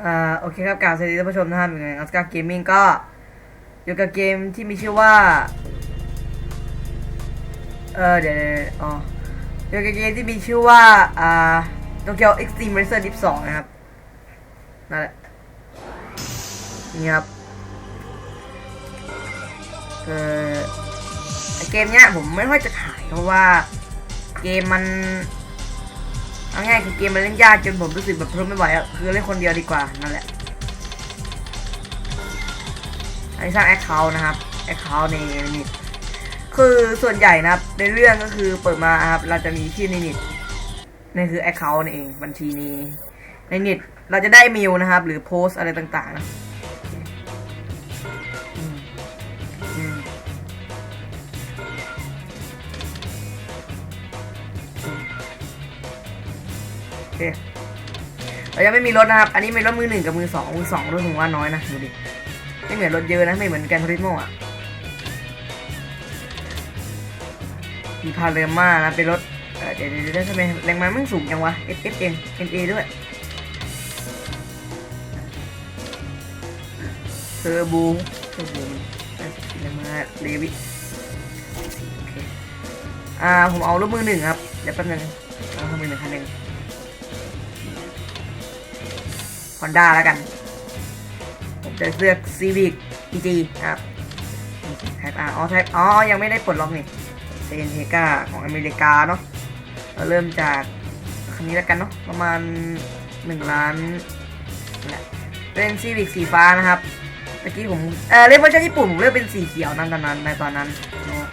อ่าโอเคครับกล่าวสวัสดีท่านผู้ชมนะครับอย่างอัสการ์เกมมิ่งก็อยู่กับเกมที่มีชื่อว่า เออเดี๋ยวอ๋ออยู่กับเกมที่มีชื่อว่า อ่าโตเกียว Extreme Racer Dip 2นะครับนั่นแหละนี่ครับเออเกมเนี้ยผมไม่ค่อยจะถ่ายเพราะว่าเกมมัน เอาง่ายคือเกมมันเล่นยากจนผมรู้สึกแบบทนไม่ไหวอะคือเล่นคนเดียวดีกว่านั่นแหละอันนี้สร้างแอคเคาท์นะครับแอคเคาท์ในนิดคือส่วนใหญ่นะครับในเรื่องก็คือเปิดมาครับเราจะมีชื่อในนิดนี่คือแอคเคาท์นี่เองบัญชีนี้ในนิดเราจะได้มิลนะครับ หรือโพสอะไรต่างๆนะ เคเรายังไม่มีรถนะครับ อันนี้เป็นรถมือหนึ่งกับมือสองมือสองรถผมว่าน้อยนะดูดิ ไม่เหมือนรถเยอะนะ ไม่เหมือนแกนทริโมอะ มีพาเรม่านะเป็นรถเดี๋ยวเดี๋ยวเดี๋ยวทำไมแรงม้ามันสูงจังวะ F F N N A ด้วยเทอร์บูเทอร์บูแรงม้าเลวิโอเคอ่าผมเอารถมือหนึ่งครับ เดี๋ยวแป๊บนึงเอารถมือหนึ่งคันหนึ่ง อนด้าแล้วกัน ผมจะเลือก Civic EG นะครับ Type R อ๋อ Type อ๋อ ยังไม่ได้ปลดล็อกนี่เซนเทกาของอเมริกาเนาะเราเริ่มจากคันนี้แล้วกันเนาะประมาณ 1 ล้านนั่นแหละเป็น Civic สีฟ้านะครับเมื่อกี้ผมเออเล่นเวอร์ชันญี่ปุ่นผมเลือกเป็นสีเขียวนั่นตอนนั้นในตอนนั้นเนาะ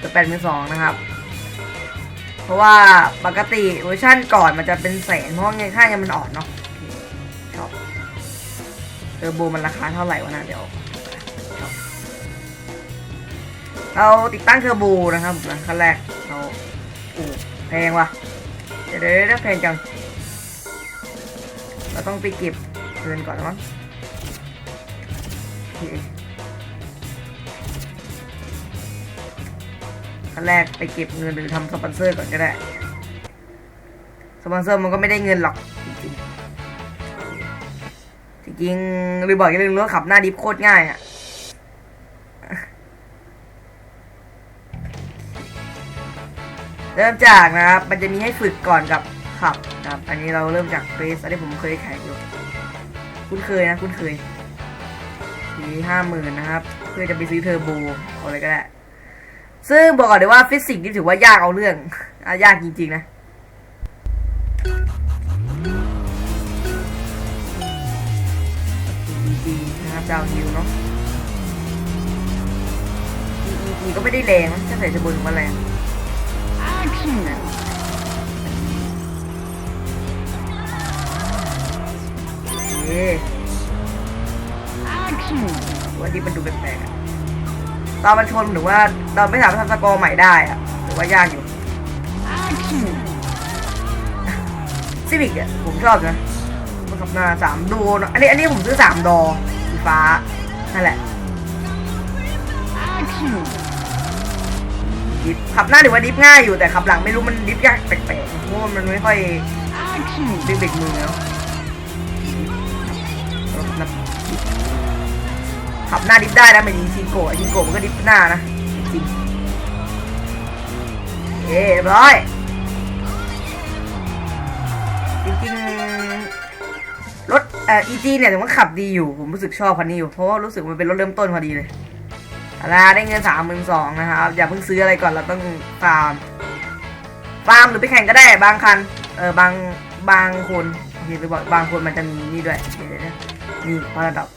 ตัวแปดมือสองนะครับ เพราะว่าปกติเวอร์ชั่นก่อนมันจะเป็นแสนเพราะว่าเงินค่าเงินมันอ่อนเนาะชอบเทอร์โบมันราคาเท่าไหร่วะนะเดี๋ยวเราติดตั้งเทอร์โบนะครับนะขั้นแรกเราโอ้แพงว่ะเดี๋ยวเดี๋ยวเดี๋ยวแพงจัง เราต้องไปเก็บเงินก่อนนะมั้ง ขั้นแรกไปเก็บเงินหรือทำสปอนเซอร์ก่อนก็ได้ สปอนเซอร์มันก็ไม่ได้เงินหรอก จริงจริงหรือบอกอย่างนึงรถขับหน้าดิฟโคตรง่ายอะ่ะเริ่มจากนะครับ มันจะมีให้ฝึกก่อนกับขับนะครับ อันนี้เราเริ่มจากเรสอันนี้ผมเคยแข่งอยู่ คุ้นเคยนะ คุ้นเคยทีห้าหมื่นนะครับ เพื่อจะไปซื้อเทอร์โบเอาอะไรก็ได้ ซึ่งบอกก่อนเลยว่าฟิสิกส์นี่ถือว่ายากเอาเรื่องอยากจริง ๆ นะดีๆนะครับดาวฮิวเนาะ EEG ก็ไม่ได้แรงถ้าใส่จะบนมาแรงเย้วันนี้มันดูแปลกๆ อะตอนมันชนหรือว่าเราไม่สามารถทำสกอร์ใหม่ได้อะหรือว่ายากอยู่ซีวิกอะผมชอบนะมันขับหน้าสามดูเนอะอันนี้อันนี้ผมซื้อสามดอสีฟ้านั่นแหละดิฟขับหน้าถือว่าดิฟง่ายอยู่แต่ขับหลังไม่รู้มันดิฟยากแปลกๆเพราะว่ามันไม่ค่อยดึงเบรกมือแล้ว ขับหน้าดิฟได้นะไม่ดีชิงโกะชิงโกะมันก็ดิฟหน้านะจริงเอ๊เรียบร้อยจริงๆรถเอ่อ EG เนี่ยถือว่าขับดีอยู่ผมรู้สึกชอบคันนี้อยู่เพราะว่ารู้สึกมันเป็นรถเริ่มต้นพอดีเลยเอาละได้เงินสามหมื่นสองนะครับ อย่าเพิ่งซื้ออะไรก่อนเราต้องฟาร์มฟาร์มหรือไปแข่งก็ได้บางคันเออบางบางคนเห็นไปบอกบางคนมันจะมีนี่ด้วยดีนะนี่พอระดับ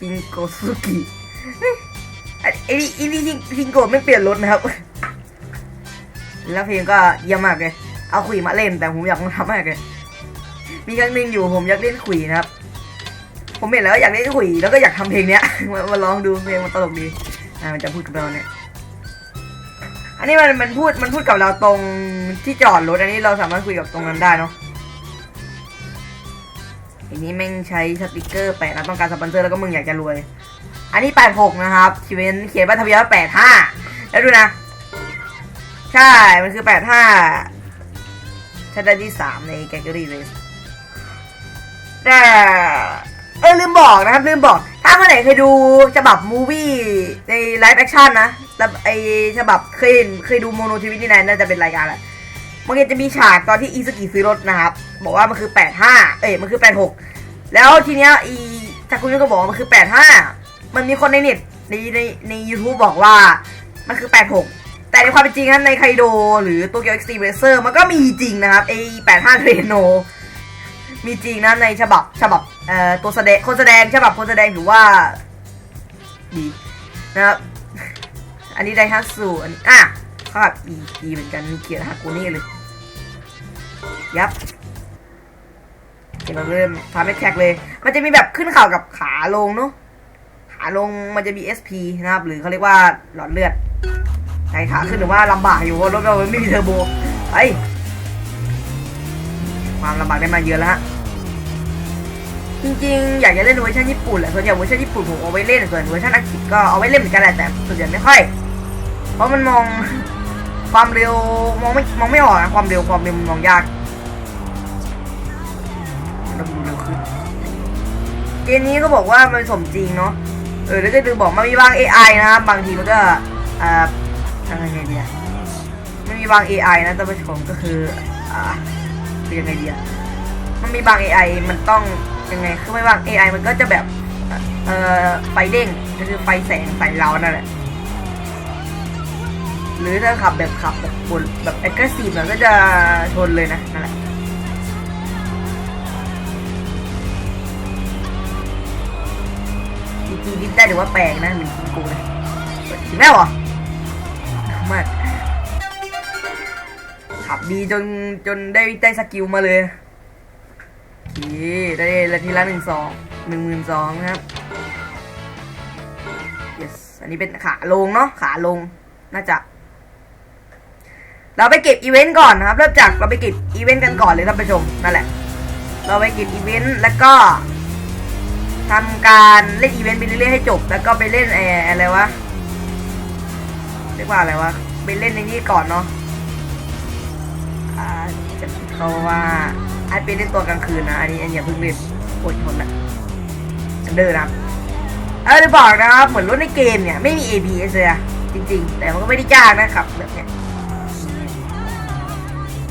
ชินโกสุกิไอ้ไอ้นี่ไอ้นี่ชินชินโกไม่เปลี่ยนรถนะครับ แล้วเพลงก็เยี่ยมมากเลย เอาขุยมาเล่นแต่ผมอยากลองทำมากเลย มีครั้งหนึ่งอยู่ผมอยากเล่นขุยนะครับ ผมเห็นแล้วอยากเล่นขุยแล้วก็อยากทำเพลงเนี้ยมามาลองดูเพลงมันตลกดี อ่ามันจะพูดกับเราเนี่ย อันนี้มันมันพูดมันพูดกับเราตรงที่จอดรถอันนี้เราสามารถคุยกับตรงนั้นได้เนาะ อันนี้แม่งใช้สติกเกอร์แปะแล้วต้องการสปอนเซอร์แล้วก็มึงอยากจะรวย อันนี้แปดหกนะครับเขียนเขียนว่าทะเบียนว่าแปดห้าแล้วดูนะ ใช่ มันคือแปดห้าถ้าได้ที่สามในแกลเลอรี่เลยแต่เออลืมบอกนะครับ ลืมบอก ถ้าเมื่อไหร่เคยดูฉบับมูวี่ในไลฟ์แอคชั่นนะแล้วไอฉบับเคยเห็นเคยดูโมโนทีวีนี่นน่าจะเป็นรายการแหละมันจะมีฉากตอนที่อีสกิซื้อรถนะครับ บอกว่ามันคือ 85 เอ้ยมันคือ 86 แล้วทีเนี้ยอีทาคุยุก็บอกว่ามันคือ 85 มันมีคนในเน็ตในในใน YouTube บอกว่ามันคือ 86 แต่ในความเป็นจริงนะในไคโด หรือโตเกียวเอ็กซ์ตรีมเรเซอร์มันก็มีจริงนะครับไอ85เทรโนมีจริงนะในฉบับฉบับเอ่อตัวแสดงคนแสดงฉบับคนแสดงถือว่าดีนะครับอันนี้ไดฮัตสุอันนี้อะเขาแบบอีอีเหมือนกันมีเกียร์ฮากูนี่เลยยับ เราเริ่มทำให้แท็กเลย มันจะมีแบบขึ้นข่าวกับขาลงเนาะขาลงมันจะมี SP นะครับ หรือเขาเรียกว่าหลอดเลือดไอขาขึ้นหรือว่าลำบากอยู่เพราะรถเราไม่มีเทอร์โบไอยความลำบากได้มาเยอะแล้วฮะจริงๆ อยากจะเล่นเวอร์ชันญี่ปุ่นแหละส่วนใหญ่เวอร์ชันญี่ปุ่นผมเอาไว้เล่นส่วนเวอร์ชันอังกฤษก็เอาไว้เล่นเหมือนกันแหละแต่ส่วนใหญ่ไม่ค่อย เพราะมันมองความเร็วมองไม่มองไม่ออกนะความเร็วความเร็วมันมองยาก กมนี้ก็บอกว่ามันสมจริงเนาะเออแล้วก็ดูบอกมันมีบาง AI นะครับบางทีมันก็อ่าอะไรไงดีอะมันมีบาง AI นะท่านผู้ชมก็คืออ่าเป็นยังไงดีอะมันมีบาง AI มันต้องยังไงคือไม่บาง AI มันก็จะแบบเอ่อไฟเด้งก็คือไฟแสงไฟเรานั่นแหละหรือถ้าขับแบบขับแบบบนแบบ aggressive มันก็จะชนเลยนะนั่นแหละ ได้หรือว่าแปลงนะหรือกินกูนะถึงแล้วเหรอมากขับดีจนจนได้ได้สกิลมาเลยโอเคได้ละทีละหนึ่งสองหนึ่งหมื่นสองครับ yes อันนี้เป็นขาลงเนาะขาลงน่าจะ เราไปเก็บอีเวนต์ก่อนนะครับเริ่มจากเราไปเก็บอีเวนต์กันก่อนเลยท่านผู้ชมนั่นแหละ เราไปเก็บอีเวนต์แล้วก็ ทำการเล่นอีเวนต์ไปเรื่อยๆให้จบ แล้วก็ไปเล่นแอร์อะไรวะเรียกว่าอะไรวะไปเล่นในนี้ก่อนเนาะจะเขาว่าให้ไปเล่นตัวกลางคืนนะอันนี้อันอย่าเพิ่งเล่นอดทนนะอันเดอร์นะครับเออจะบอกนะครับเหมือนรถในเกมเนี่ยไม่มี ABS เลยอะจริง ๆ แต่มันก็ไม่ได้ยากนะครับแบบเนี้ย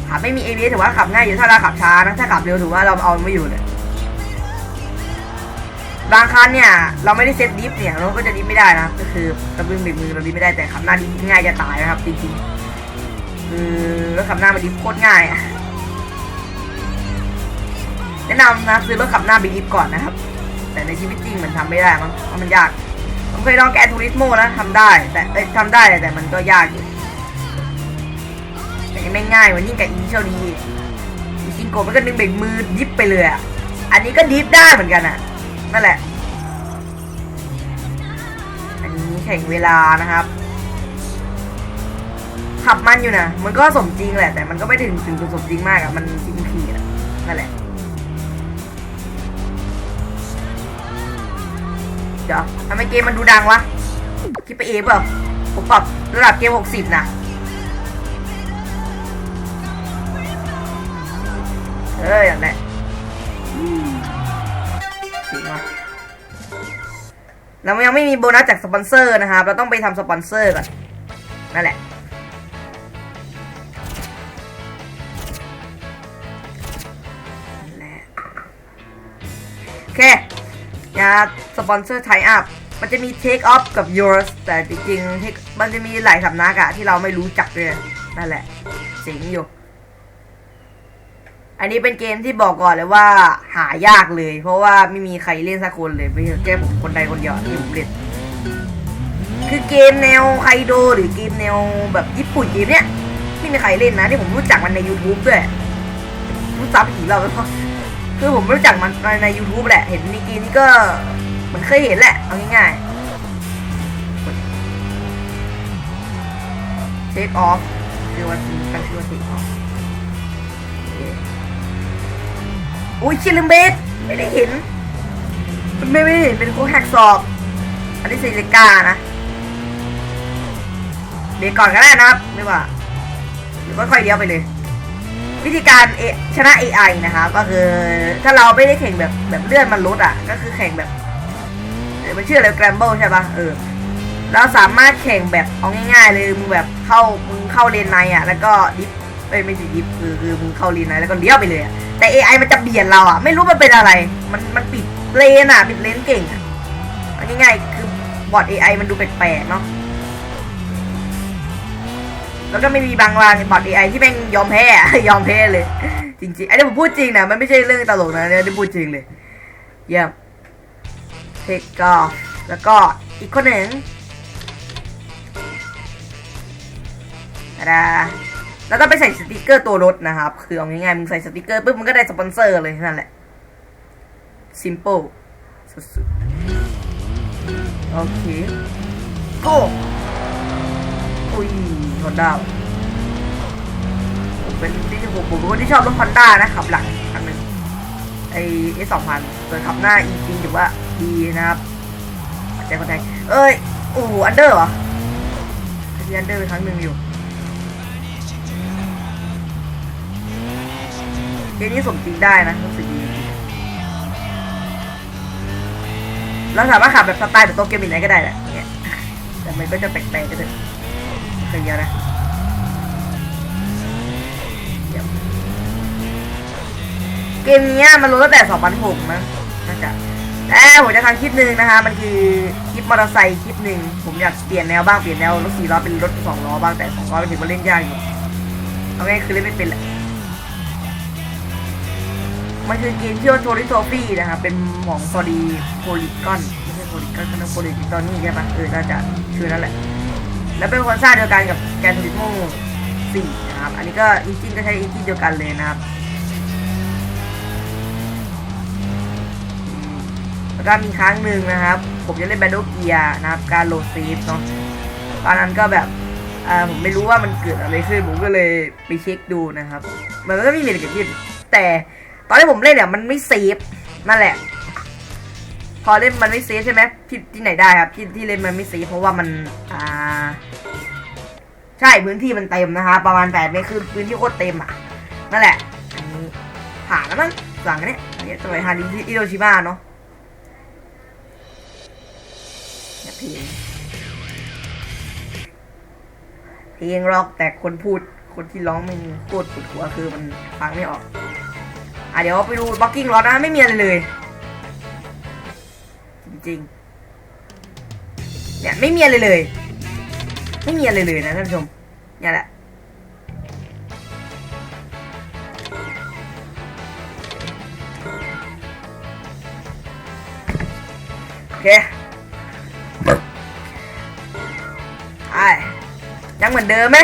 ขับไม่มี ABS ถือว่าขับง่ายอยู่ถ้าเราขับช้านะถ้าขับเร็วถือว่าเราเอาไม่อยู่เลย บางคันเนี่ยเราไม่ได้เซตดิฟเนี่ยเราก็จะดิฟไม่ได้นะครับก็คือกระบึ้งบิดมือเราดิฟไม่ได้แต่ขับหน้าดิฟง่ายจะตายนะครับจริงๆคือรถขับหน้ามันดิฟโคตรง่ายอะแนะนำนะซื้อรถขับหน้าไปดิฟก่อนนะครับ แต่ในชีวิตจริงมันทำไม่ได้มั้งเพราะมันยากผมเคยลองแกนทูริสโมนะทำได้ แต่เอ้ยทำได้แต่มันก็ยากอยู่แต่ไม่ง่ายกว่ายิ่งกับอินเชียลดีจริงโกมันก็ดึงเบรกมือดิฟไปเลยอะอันนี้ก็ดิฟได้เหมือนกันอะ นั่นแหละ อันนี้แข่งเวลานะครับ ขับมันอยู่นะ มันก็สมจริงแหละ แต่มันก็ไม่ถึงถึงสมจริงมากอะมันจริงผีอะนั่นแหละ เดี๋ยวทำไมเกมมันดูดังวะ คิดไปเองเปล่าผมปรับระดับเกม 60 นะเอออย่างนั้น จริงวะเรายังไม่มีโบนัสจากสปอนเซอร์นะครับ เราต้องไปทำสปอนเซอร์ก่อน นั่นแหละ โอเคงานสปอนเซอร์ไทอัพมันจะมี Take Off กับ Yours แต่จริงๆมันจะมีหลายสำนักอะที่เราไม่รู้จักเลยนั่นแหละเจ๋งอยู่ อันนี้เป็นเกมที่บอกก่อนเลยว่าหายากเลย เพราะว่าไม่มีใครเล่นสักคนเลยไม่ใช่แค่ผมคนใดคนเดียวที่ผมเล่นคือเกมแนวไคโดหรือเกมแนวแบบญี่ปุ่นเกมเนี้ยไม่มีใครเล่นนะที่ผมรู้จักมันใน YouTube ด้วยรู้จักผีเราแล้วคือผมรู้จักมันใน YouTube แหละ เห็นในเกมนี้ก็เหมันเคยเห็นแหละ เอาง่ายๆ Take off คือว่าตั้งชื่อว่า Take off อุ้ยชิลเลมเบสไม่ได้เห็นไม่ไม่ได้เห็นเป็นโค้งแฮกสอบ อันนี้เซเลกานะเบรกก่อนก็ได้นะครับ ไม่ว่าหรือว่าค่อยเลี้ยวไปเลย วิธีการเอชนะ AI นะครับก็คือถ้าเราไม่ได้แข่งแบบแบบเลื่อนมันลดอะ ก็คือแข่งแบบเดี๋ยวมันชื่ออะไรแกรมเบิลใช่ปะเออเราสามารถแข่งแบบเอาง่ายๆเลยมึงแบบเข้ามึงเข้าเลนในอะ แล้วก็ดิฟ เอ้ยไม่ใช่ดิฟคือคือมึงเข้าเลนในแล้วก็เลี้ยวไปเลยอะแต่ AI มันจะเบียดเราอะไม่รู้มันเป็นอะไร มันมันปิดเลนอะปิดเลนเก่งอะง่ายๆคือบอร์ด AI มันดูแปลกๆเนาะแล้วก็ไม่มีบางรางบอร์ด AI ที่แม่งยอมแพ้ยอมแพ้เลย จริงๆอันนี้ผมพูดจริงนะมันไม่ใช่เรื่องตลกนะเนี่ยที่พูดจริงเลยเยี่ยมเทคกอฟแล้วก็อีกคนหนึ่งดา แล้วก็ไปใส่สติกเกอร์ตัวรถนะครับ คือเอาง่ายๆมึงใส่สติกเกอร์ปุ๊บมันก็ได้สปอนเซอร์เลยนั่นแหละ simple สุดๆ โอเค go อุ้ยฮอนด้าผมเป็นที่ผมผมเป็นคนที่ชอบรถฮอนด้านะขับหลังคันหนึ่งไอเอสองพันส่วนขับหน้าอีจริงถือว่าดีนะครับใจคนไทยเอ้ยโอ้อันเดอร์เหรอที่อันเดอร์ไปครั้งหนึ่งอยู่ เกมนี้สมจริงได้นะรู้สึกดีเราสามารถขับแบบสไตล์แบบโตเกียวมินไหนก็ได้แหละเนี่ยแต่มันก็จะแปลกๆก็เถอะเคยเยอะนะเกมนี้มันลงตั้งแต่2006มั้งน่าจะแต่ผมจะทำคลิปหนึ่งนะคะ มันคือคลิปมอเตอร์ไซค์คลิปหนึ่งผมอยากเปลี่ยนแนวบ้างเปลี่ยนแนวรถสี่ล้อเป็นรถสองล้อบ้างแต่สองล้อเป็นถึงว่าเล่นยากอยู่เอาง่ายคือเล่นไม่เป็นแหละ มันคือเกมที่ว่าโทริโซฟี่นะครับ เป็นของพอดีโพลิกอนไม่ใช่โพลิกอนเป็นโพลิกอนนี่ใช่ปะเออน่าจะชื่อนั่นแหละ แล้วเป็นคนสร้างเดียวกันกับแกนทูริโมสี่นะครับ อันนี้ก็อินจินก็ใช้อินจินเดียวกันเลยนะครับแล้วก็มีครั้งหนึ่งนะครับ ผมจะเล่นแบ t โ e เกียร์นะครับ การโหลดซีฟเนาะตอนนั้นก็แบบผมไม่รู้ว่ามันเกิดอะไรขึ้น ผมก็เลยไปเช็คดูนะครับ มันก็ไม่มีอะไรเกิดขึ้นแต่ ตอนที่ผมเล่นเนี่ยมันไม่เซฟนั่นแหละ พอเล่นมันไม่เซฟใช่ไหมที่ที่ไหนได้ครับที่ที่เล่นมันไม่เซฟเพราะว่ามันอ่า ใช่พื้นที่มันเต็มนะคะ ประมาณแปดเมตรคือพื้นที่โคตรเต็มอะนั่นแหละอันนี้ผ่านแล้วมั้งสั่งอันเนี้ยอันนี้จะไปฮาริที่อิโรชิมาเนาะเนี่ยเพลงเพลงร็อกแต่คนพูดคนที่ร้องมันโคตรปวดหัวคือมันฟังไม่ออก เดี๋ยวไปดูบล็อกกิ้งรถนะไม่มีอะไรเลย จริงๆเนี่ยไม่มีอะไรเลย ไม่มีอะไรเลยนะท่านผู้ชมเนี่ยแหละโอเคไอ้ยังเหมือนเดิมไหม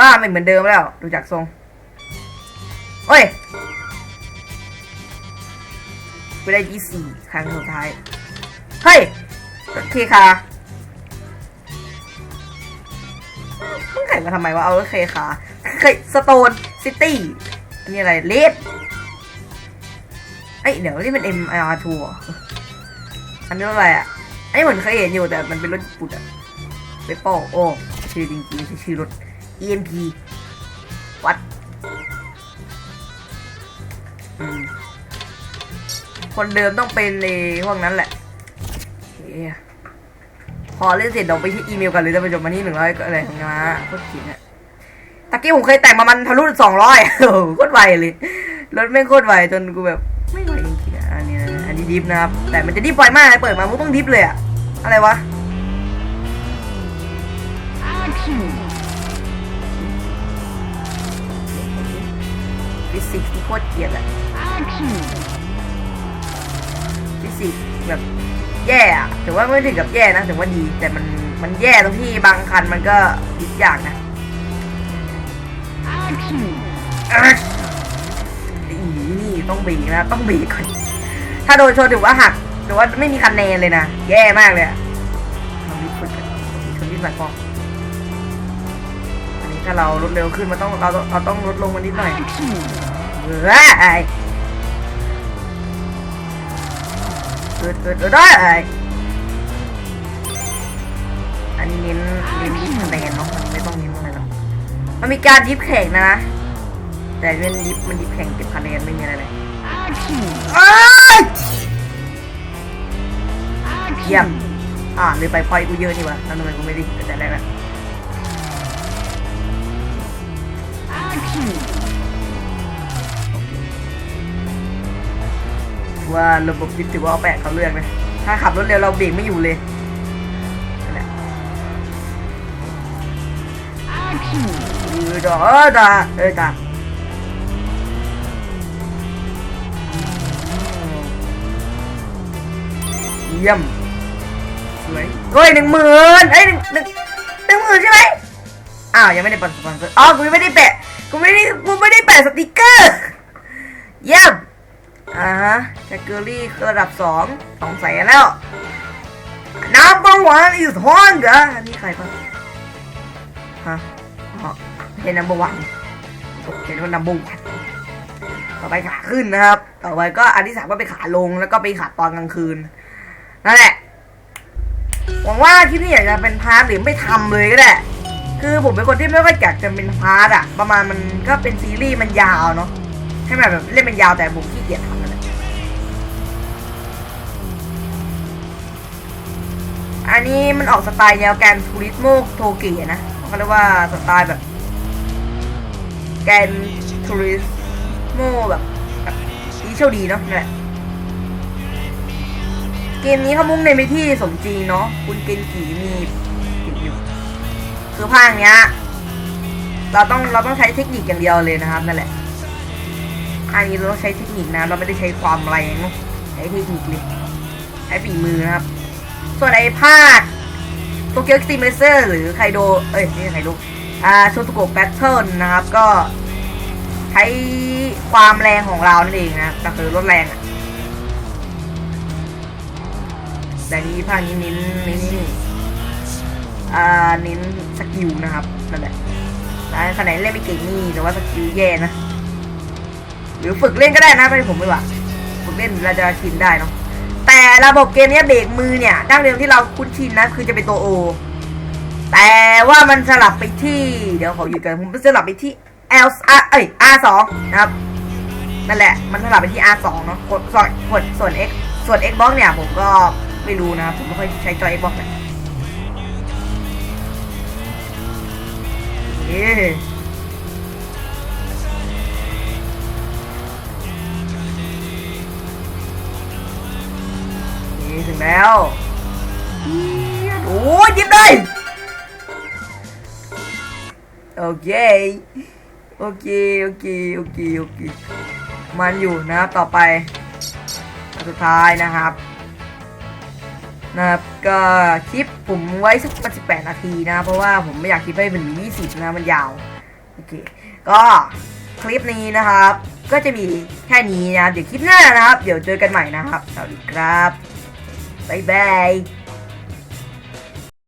อ่าไม่เหมือนเดิมแล้ว ดูจากทรง โอ้ยกูได้ที่สี่ครั้งสุดท้าย เฮ้ยเคคามึงไข่มาทำไมวะ เอารถเคคาเคยสโตนซิตี้อันนี้อะไรเลดไอยเดี๋ยวนี่มัน MR2 เหรออันนี้อะไรอะ ไอ้เหมือนเคยเห็นอยู่แต่มันเป็นรถญี่ปุ่นอะเปโป้โอ้ ชื่อจริงๆ ชื่อรถ EMP คนเดิมต้องเป็นในพวกนั้นแหละอพอเล่นเสร็จเดี๋ยวไปที่อีเมลกันเลยจะไปจบมาที่หนึ่งร้อยอะไรของมาโคตรขิงอะตะกี้ผมเคยแต่งมามันทะลุสองร้อยโคตรไวเลยรถไม่โคตรไวจนกูแบบไม่ไหวจริงๆอะอันนี้อันนี้ดิฟนะครับ แต่มันจะดิฟไวมากเลยเปิดมามึงต้องดิฟเลยอะอะไรวะฟิสิกส์ที่โคตรเกลียดอะ แบบแย่อะถือว่าไม่ถึงกับแย่นะถือว่าดี แต่มันมันแย่ตรงที่บางคันมันก็ดิฟยากนะอีนี่ต้องบรกนะต้องบรกก่อนถ้าโดนชนถือว่าหักถือว่าไม่มีคะแนนเลยนะ แย่มากเลยอะลองดิฟฝึกกันชนดิฟหน่อยพออันนี้ถ้าเราลดเร็วขึ้นมันต้องเราเราต้องลดลงมานิดหน่อยเฮ้ย ดเกิดเกิดได้อันนี้เน้นเน้นที่คะแนเนาะมันไม่ต้องเน้นอะไรหรอกมันมีการดิฟแข่งนะนะแต่เป็นดิฟมันดิฟแข่งเก็บคะแนนไม่มีอะไรเลยเอ้ยเยี่ยมอ่าเลยไปพอยกูเยอะนี่วะแล้วทำไมกูไม่ได้แต่แรกอะ ว่าระบบดิฟถือว่าเอาแปะเขาเลือกนะถ้าขับรถเร็วเราเบรกไม่อยู่เลยนั่นแหละเออดาเออดาเออดาเยี่ยมสวยเฮ้ยหนึ่งหมื่นเอ้ยหนึ่งหนึ่งหนึ่งหมื่นใช่ไหมอ้าวยังไม่ได้ปัดสปอนเซอร์อ๋อกูไม่ได้แปะกูไม่ได้กูไม่ได้แปะสติกเกอร์เยี่ยม อ่าฮะแจ็คเกอรี่ระดับสองสองแสนแล้ว number one is Honda อันนี้ใครปะฮะเห็น number one เห็นว่า number one ต่อไปขาขึ้นนะครับ ต่อไปก็อันที่สามก็เป็นขาลงแล้วก็ไปขาตอนกลางคืนนั่นแหละหวังว่าคลิปนี้อยากจะเป็นพาร์ทหรือไม่ทำเลยก็ได้คือผมเป็นคนที่ไม่ค่อยอยากจะเป็นพาร์ทอะประมาณมันก็เป็นซีรีส์มันยาวเนาะให้มันแบบเล่นเป็นยาวแต่ผมขี้เกียจทำ อันนี้มันออกสไตล์แนวแกนทูริสโมโทเกียนะเขาเรียกว่าสไตล์แบบ แกนทูริสโมแบบแบบดีโชคดีเนาะนั่นแหละเกมนี้เขามุ่งเน้นไปที่สมจริงเนาะคุณเกนกีมีติดอยู่ คือภาคเนี้ย เราต้องเราต้องใช้เทคนิคอย่างเดียวเลยนะครับนั่นแหละภาคนี้เราต้องใช้เทคนิคนะ เราไม่ได้ใช้ความแรงเนอะใช้เทคนิคเลยใช้ฝีมือนะครับ ส่วนไอ้ภาคโตเกียว e ีเมเซอร์หรือไคโด เอ้ยไม่ใช่ไคโดอ่าโชโตโกแบทเทิลนะครับ ก็ใช้ความแรงของเรานั่นเองนะก็คือลดแรงอะแต่นี้ภาคนี้เน้นเน้นนี่อ่าเน้นสกิลนะครับนั่นแหละขนาดเล่นไม่เก่งนี่แต่ว่าสกิลแย่นะ หรือฝึกเล่นก็ได้นะไม่ผมไม่ว่าฝึกเล่นเราจะชินได้เนาะ แต่ระบบเกมนี้เบรกมือเนี่ยดั้งเดิมที่เราคุ้นชินนะคือจะเป็นตัวโอแต่ว่ามันสลับไปที่ เดี๋ยวขอหยุดกันผมสลับไปที่ L R เอ้ย R สองนะครับนั่นแหละมันสลับไปที่ R สองเนาะกดส่วนกดส่วน X ส่วน Xbox เนี่ยผมก็ไม่รู้นะผมไม่ค่อยใช้จอ Xbox เลยเอ๊ นี่ถึงแล้วโอ้ยยิบได้โอเค โอเค โอเค โอเค โอเค มันอยู่นะครับต่อไปอันสุดท้ายนะครับ นะครับ ก็คลิปผมไว้สักประมาณ18นาทีนะ เพราะว่าผมไม่อยากคลิปให้มันมี20นะ มันยาว โอเค ก็คลิปนี้นะครับ ก็จะมีแค่นี้นะครับเดี๋ยวคลิปหน้านะครับ เดี๋ยวเจอกันใหม่นะครับ สวัสดีครับ Bye-bye!